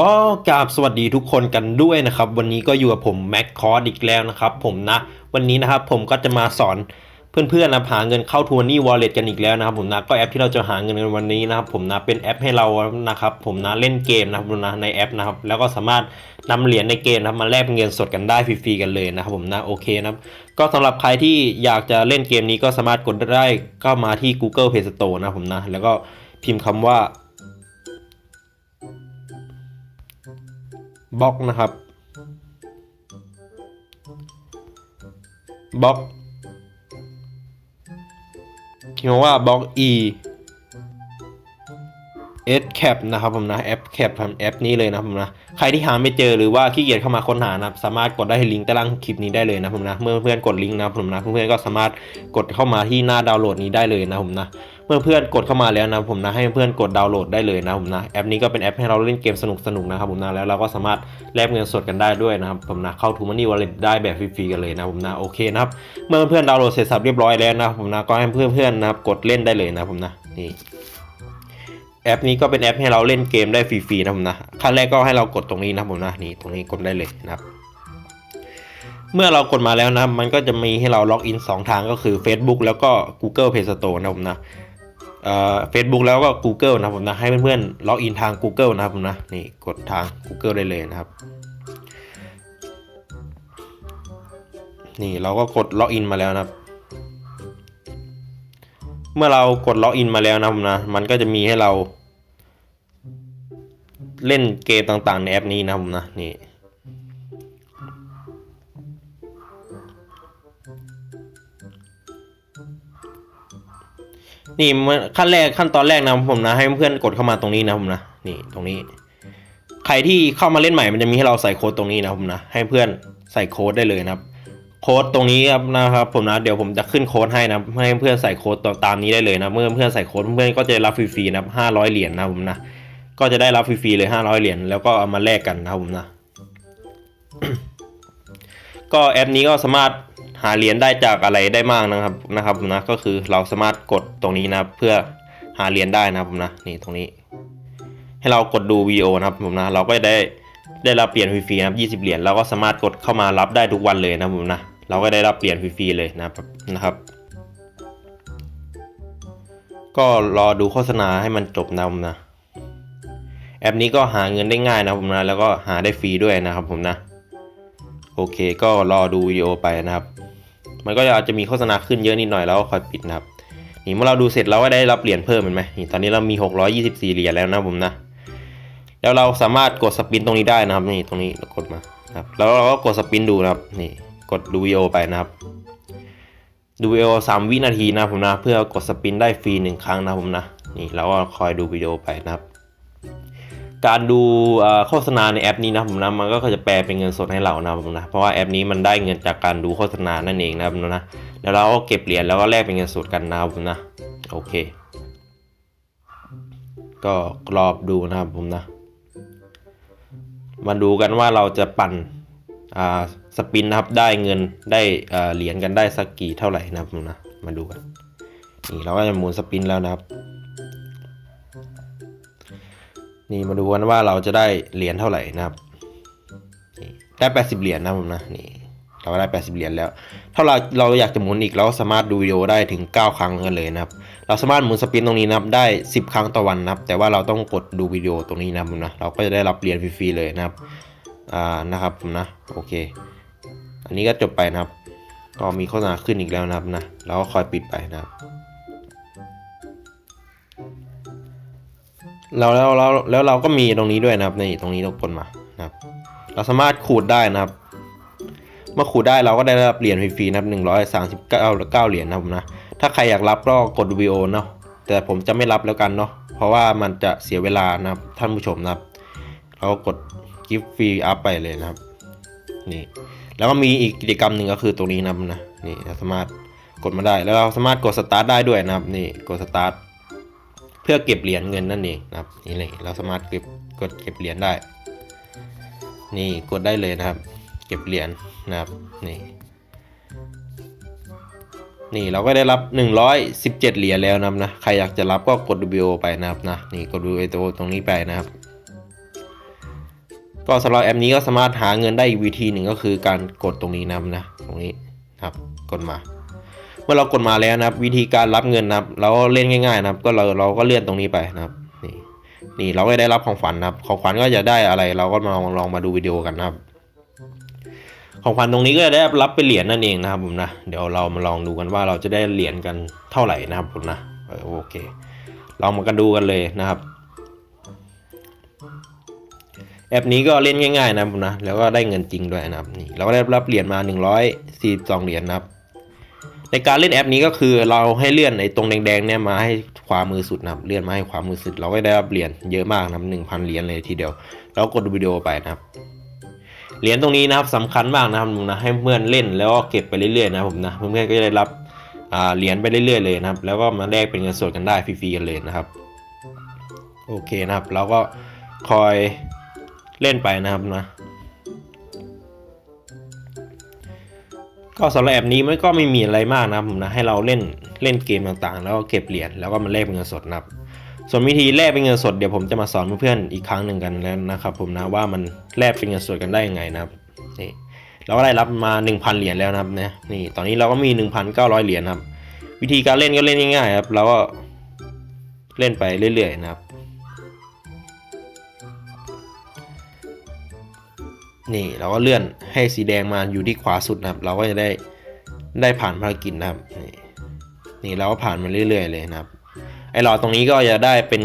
ก็กราบสวัสดีทุกคนกันด้วยนะครับ วันนี้ก็อยู่กับผมแม็กคอร์ดอีกแล้วนะครับ ผมนะ วันนี้นะครับผมก็จะมาสอนเพื่อนๆนะหาเงินเข้าทัวร์นี่วอลเล็ตกันอีกแล้วนะครับผมนะก็แอปที่เราจะหาเงินกันวันนี้นะครับผมนะเป็นแอปให้เรานะครับผมนะเล่นเกมนะครับผมนะในแอปนะครับแล้วก็สามารถนำเหรียญในเกมนะครับมาแลกเงินสดกันได้ฟรีๆกันเลยนะครับผมนะโอเคนะครับก็สำหรับใครที่อยากจะเล่นเกมนี้ก็สามารถกดได้ก็มาที่ Google Play Store นะผมนะแล้วก็พิมพ์คำว่า บล็อกนะครับบล็อกพิมพ์ว่าบล็อก e s cap นะครับผมนะแอป cap ทำแอปนี้เลยนะผมนะใครที่หาไม่เจอหรือว่าขี้เกียจเข้ามาค้นหานะสามารถกดได้ที่ลิงก์ใต้ล่างคลิปนี้ได้เลยนะผมนะเมื่อเพื่อนกดลิงก์นะผมนะเพื่อนๆก็สามารถกดเข้ามาที่หน้าดาวน์โหลดนี้ได้เลยนะผมนะ เมื่อเพื่อนกดเข้ามาแล้วนะผมนะให้เพื่อนกดดาวน์โหลดได้เลยนะผมนะแอปนี้ก็เป็นแอปให้เราเล่นเกมสนุกๆนะครับผมนะแล้วเราก็สามารถแลกเงินสดกันได้ด้วยนะครับผมนะเข้าทูมันนี่วอลเล็ตได้แบบฟรีๆกันเลยนะผมนะโอเคนะครับเมื่อเพื่อนๆดาวน์โหลดเสร็จสับเรียบร้อยแล้วนะผมนะก็ให้เพื่อนๆนะครับกดเล่นได้เลยนะผมนะนี่แอปนี้ก็เป็นแอปให้เราเล่นเกมได้ฟรีๆนะผมนะขั้นแรกก็ให้เรากดตรงนี้นะผมนะนี่ตรงนี้กดได้เลยนะครับเมื่อเรากดมาแล้วนะมันก็จะมีให้เราล็อกอิน 2 ทางก็คือ Facebook แล้วก็ Google Play Store นะผมนะ เอ่อ Facebook แล้วก็ Google นะผมนะให้เพื่อนๆล็อกอินทาง Google นะครับผมนะนี่กดทาง Google ได้เลยนะครับ นี่เราก็กดล็อกอินมาแล้วนะครับ เมื่อเรากดล็อกอินมาแล้วนะผมนะมันก็จะมีให้เรา เล่นเกมต่างๆในแอปนี้นะผมนะนี่ นี่มื่อขั้นแรกขั้นตอนแรกนะผมนะ ให้เพื่อนกดเข้ามาตรงนี้นะผมนะนี่ตรงนี้ ใครที่เข้ามาเล่นใหม่มันจะมีให้เราใส่โค้ดตรงนี้นะผมนะ ให้เพื่อนใส่โค้ดได้เลยนะครับ โค้ดตรงนี้ครับนะครับ ผมนะเดี๋ยวผมจะขึ้นโค้ดให้นะให้เพื่อนใส่โค้ดตามนี้ได้เลยนะเมื่อเพื่อนใส่โค้ดเพื่อนก็จะรับฟรีๆนะห้าร้อยเหรียญนะผมนะก็จะได้รับฟรีๆเลยห้าร้อยเหรียญแล้วก็เอามาแลกกันนะผมนะก็แอปนี้ก็สามารถ หาเหรียญได้จากอะไรได้มากนะครับนะครับนะก็คือเราสามารถกดตรงนี้นะเพื่อหาเหรียญได้นะผมนะนี่ตรงนี้ ให้เรากดดูวิดีโอนะครับผมนะเราก็จะได้ได้รับเปลี่ยนฟรีๆนะครับ20เหรียญเราก็สามารถกดเข้ามารับได้ทุกวันเลยนะผมนะเราก็ได้รับเปลี่ยนฟรีๆเลยนะครับนะครับ ก็รอดูโฆษณาให้มันจบนะผมนะแอปนี้ก็หาเงินได้ง่ายนะผมนะแล้วก็หาได้ฟรีด้วยนะครับผมนะโอเคก็รอดูวิดีโอไปนะครับ มันก็อาจจะมีโฆษณาขึ้นเยอะนิดหน่อยแล้วก็ค่อยปิดนะครับ นี่เมื่อเราดูเสร็จเราก็ได้รับเหรียญเพิ่มเห็นไหมนี่ตอนนี้เรามี 624 เหรียญแล้วนะผมนะ แล้วเราสามารถกดสปินตรงนี้ได้นะครับนี่ตรงนี้เรากดมาครับแล้วเราก็กดสปินดูนะครับนี่กดดูวิดีโอไปนะครับ ดูวิดีโอสามวินาทีนะผมนะ เพื่อกดสปินได้ฟรีหนึ่งครั้งนะผมนะ นี่เราก็คอยดูวิดีโอไปนะครับ การดูโฆษณาในแอปนี้นะผมนะมันก็จะแปลเป็นเงินสดให้เรานะผมนะเพราะว่าแอปนี้มันได้เงินจากการดูโฆษณานั่นเองนะครับนะแล้วเราก็เก็บเหรียญแล้วก็แลกเป็นเงินสดกันนะผมนะโอเค ก็รอบดูนะครับผมนะมาดูกันว่าเราจะปั่นสปินนะครับได้เงินได้เหรียญกันได้สักกี่เท่าไหร่นะครับผมนะมาดูกันนี่เราก็จะหมุนสปินแล้วนะครับ นี่มาดูกันว่าเราจะได้เหรียญเท่าไหร่นะครับนี่ได้ 80 เหรียญนะผมนะนี่เราได้ 80 เหรียญแล้ว ถ้าเราเราอยากจะหมุนอีกเราสามารถดูวิดีโอได้ถึง 9 ครั้งกันเลยนะครับ เราสามารถหมุนสปินตรงนี้นะครับได้ 10 ครั้งต่อวันนะครับ แต่ว่าเราต้องกดดูวิดีโอตรงนี้นะครับผมนะเราก็จะได้รับเหรียญฟรีๆเลยนะครับอ่านะครับผมนะโอเค อันนี้ก็จบไปนะครับ ก็มีโฆษณาขึ้นอีกแล้วนะครับนะเราก็คอยปิดไปนะครับ แล้วแล้วแล้วแล้วเราก็มีตรงนี้ด้วยนะครับนี่ตรงนี้เรากดมานะครับ เราสามารถขูดได้นะครับ เมื่อขูดได้เราก็ได้รับเหรียญฟรีๆนะครับหนึ่งร้อยสามสิบเก้าเก้าเหรียญนะครับนะถ้าใครอยากรับก็กดวีโอเนาะแต่ผมจะไม่รับแล้วกันเนาะเพราะว่ามันจะเสียเวลานะครับท่านผู้ชมนะครับ เราก็กดกิฟต์ฟรีอัพไปเลยนะครับนี่แล้วก็มีอีกกิจกรรมหนึ่งก็คือตรงนี้นะครับนะนี่เราสามารถกดมาได้แล้วเราสามารถกดสตาร์ทได้ด้วยนะครับนี่กดสตาร์ท พื่อเก็บเหรียญเงินนั่นเองนะครับนี่เลยเราสามารถเก็บกดเก็บเหรียญได้ นี่กดได้เลยนะครับ เก็บเหรียญนะครับนี่นี่เราก็ได้รับ 117 เหรียญแล้วนะนะใครอยากจะรับก็กดดูวิดีโอไปนะครับนะนี่กดดูไอตัวตรงนี้ไปนะครับ ก็สำหรับแอปนี้ก็สามารถหาเงินได้อีกวิธีหนึ่งก็คือการกดตรงนี้นะครับนะตรงนี้นะครับกดมา มื่อเรากดมาแล้วนะครับ วิธีการรับเงินนะครับ เราเล่นง่ายๆนะครับ ก็เราเราก็เลื่อนตรงนี้ไปนะครับ นี่นี่เราก็ได้รับของขวัญนะครับ ของขวัญก็จะได้อะไร เราก็มาลองลองมาดูวิดีโอกันนะครับ ของขวัญตรงนี้ก็จะได้รับเป็นเหรียญนั่นเองนะครับผมนะ เดี๋ยวเรามาลองดูกันว่าเราจะได้เหรียญกันเท่าไหร่นะครับผมนะโอเค เรามากันดูกันเลยนะครับแอปนี้ก็เล่นง่ายๆนะครับผมนะ แล้วก็ได้เงินจริงด้วยนะครับนี่เราก็ได้รับเหรียญมา 142 เหรียญนะครับ ในการเล่นแอปนี้ก็คือเราให้เลื่อนไอ้ตรงแดงๆเนี่ยมาให้ขวามือสุดนะครับเลื่อนมาให้ขวามือสุด เราก็ได้รับเหรียญเยอะมากนับหนึ่งพันเหรียญเลยทีเดียว แล้วกดวิดีโอไปนะครับเหรียญตรงนี้นะครับสำคัญมากนะครับผมนะให้เพื่อนเล่นแล้วก็เก็บไปเรื่อยๆนะผมนะเพื่อนๆก็จะได้รับเหรียญไปเรื่อยๆเลยนะครับ แล้วก็มาแลกเป็นเงินสดกันได้ฟรีๆกันเลยนะครับ โอเคนะครับเราก็คอยเล่นไปนะครับนะ ก็สำหรับแอปนี้มันก็ไม่มีอะไรมากนะผมนะให้เราเล่นเล่นเกมต่างๆ แล้วก็เก็บเหรียญแล้วก็มาแลกเป็นเงินสดนะครับส่วนวิธีแลกเป็นเงินสดเดี๋ยวผมจะมาสอนเพื่อนๆอีกครั้งหนึ่งกันแล้วนะครับ ผมนะว่ามันแลกเป็นเงินสดกันได้ยังไงนะครับนี่เราก็ได้รับมา 1,000 เหรียญแล้วนะครับนะนี่ตอนนี้เราก็มี 1,900 เหรียญครับ วิธีการเล่นก็เล่นง่ายๆครับเราก็เล่นไปเรื่อยๆนะครับ นี่เราก็เลื่อนให้สีแดงมาอยู่ที่ขวาสุดนะครับ เราก็จะได้ได้ผ่านภารกิจนะครับนี่นี่เราก็ผ่านมาเรื่อย ๆ เลยนะครับ ไอหลอดตรงนี้ก็จะได้เป็น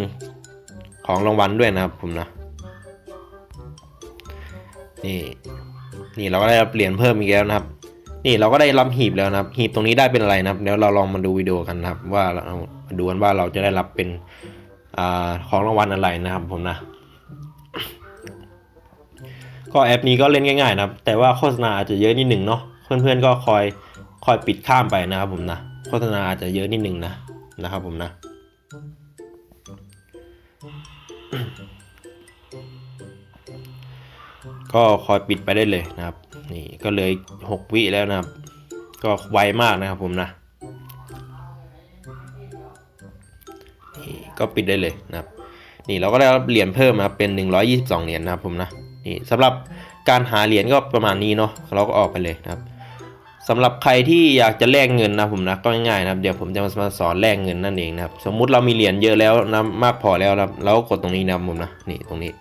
ของรางวัลด้วยนะครับผมนะนี่นี่เราก็ได้เหรียญเพิ่มอีกแล้วนะครับ นี่เราก็ได้รับหีบแล้วนะครับ หีบตรงนี้ได้เป็นอะไรนะครับเดี๋ยวเราลองมาดูวิดีโอกันนะครับ ว่าเรามาดูกันว่าเราจะได้รับเป็นอของรางวัลอะไรนะครับผมนะ ก็แอปนี้ก็เล่นง่ายๆนะครับ แต่ว่าโฆษณาอาจจะเยอะนิดหนึ่งเนาะเพื่อนๆก็คอยคอยปิดข้ามไปนะครับผมนะโฆษณาอาจจะเยอะนิดหนึ่งนะนะครับผมนะก็คอยปิดไปได้เลยนะครับ นี่ก็เลยหกวิแล้วนะครับ ก็ไวมากนะครับผมนะนี่ก็ปิดได้เลยนะครับ นี่เราก็ได้รับเหรียญเพิ่มมาเป็น 122 เหรียญนะครับผมนะ นี่สำหรับการหาเหรียญก็ประมาณนี้เนาะเราก็ออกไปเลยนะครับสำหรับใครที่อยากจะแลกเงินนะผมนะก็ง่ายๆนะครับเดี๋ยวผมจะมาสอนแลกเงินนั่นเองนะครับสมมุติเรามีเหรียญเยอะแล้วนะมากพอแล้วนะเรากดตรงนี้นะผมนะนี่ตรงนี้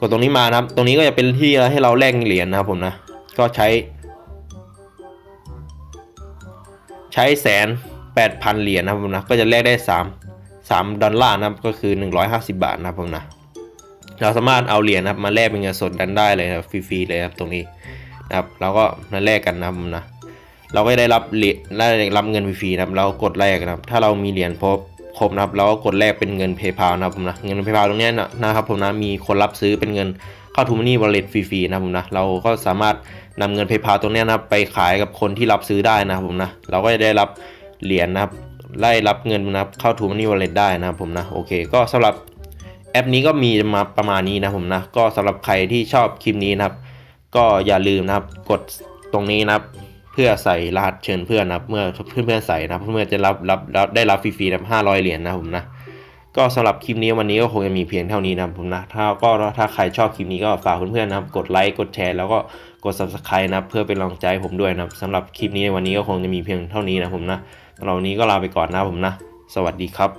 กดตรงนี้มานะครับ ตรงนี้ก็จะเป็นที่ให้เราแลกเหรียญนะครับผมนะก็ใช้ ใช้แสนแปดพันเหรียญนะผมนะก็จะแลกได้สามสามดอลลาร์นะก็คือหนึ่งร้อยห้าสิบาทนะผมนะ เราสามารถเอาเหรียญนะครับมาแลกเป็นเงินสดกันได้เลยครับฟรีๆเลยครับตรงนี้นะครับเราก็มาแลกกันนะครับผมนะเราก็ได้รับเหรียญได้รับเงินฟรีๆนะครับ เรากดแลกนะครับ ถ้าเรามีเหรียญครบครบนะครับ เราก็กดแลกเป็นเงิน PayPal นะครับผมนะเงิน PayPal ตรงนี้นะครับผมนะมีคนรับซื้อเป็นเงินเข้าทูมานี่วอลเลตฟรีๆนะครับผมนะเราก็สามารถนำเงิน PayPal ตรงนี้นะครับไปขายกับคนที่รับซื้อได้นะครับผมนะเราก็จะได้รับเหรียญนะครับได้รับเงินนะครับเข้าทูมานี่วอลเล็ตได้นะครับผมนะโอเค ก็สำหรับ แอปนี้ก็มีมาประมาณนี้นะผมนะ ก็สำหรับใครที่ชอบคลิปนี้นะครับ ก็อย่าลืมนะครับกดตรงนี้นะครับ เพื่อใส่รหัสเชิญเพื่อนนะครับ เมื่อเพื่อนๆใส่นะครับเพื่อนจะรับรับรับได้รับฟรีๆนะห้าร้อยเหรียญนะผมนะก็สำหรับคลิปนี้วันนี้ก็คงจะมีเพียงเท่านี้นะผมนะ ถ้าก็ถ้าใครชอบคลิปนี้ก็ฝากเพื่อนๆนะครับ กดไลค์กดแชร์แล้วก็กด subscribe นะเพื่อเป็นกำลังใจผมด้วยนะสำหรับคลิปนี้ในวันนี้ก็คงจะมีเพียงเท่านี้นะผมนะสำหรับวันนี้ก็ลาไปก่อนนะผมนะ สวัสดีครับ